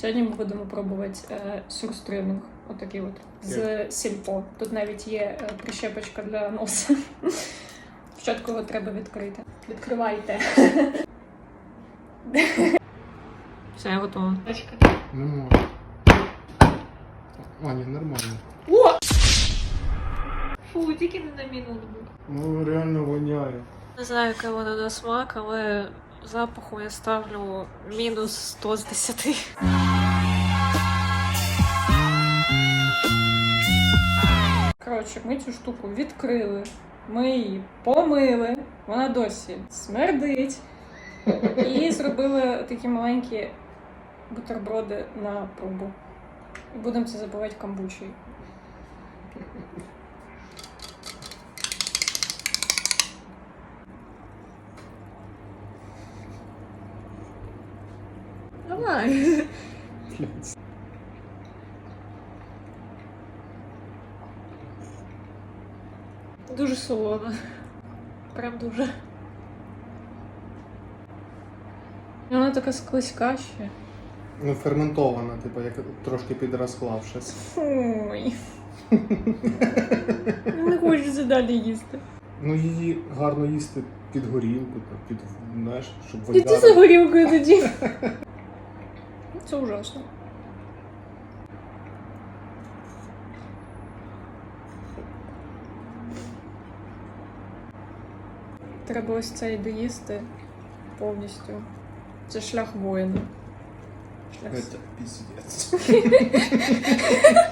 Сьогодні ми будемо пробувати е, сюрстрімінг, отакий от з сільпо. Тут навіть є е, прищепочка для носа. Спочатку його треба відкрити. Відкривайте. Все, я готова. Не можу. А, ні, нормально. Фу, тільки не на мій ноутбук. Ну реально воняє. Не знаю, яка вона на смак, але запаху я ставлю мінус 100 з 10. Коротше, ми цю штуку відкрили, ми її помили, вона досі смердить. І зробили такі маленькі бутерброди на пробу. І будемо це забивати камбучею. Давай. Дуже солона. Прям дуже. І Вона така склизька ще. Ну, ферментована, типу, як трошки підрозклавшись. Фуй. Не хочеться далі їсти. Ну, її гарно їсти під горілку, під, знаєш, щоб Іди за горілкою тоді. Це ужасно. Треба ось цей доїсти повністю. Це шлях воїна. Шлях Це піздець.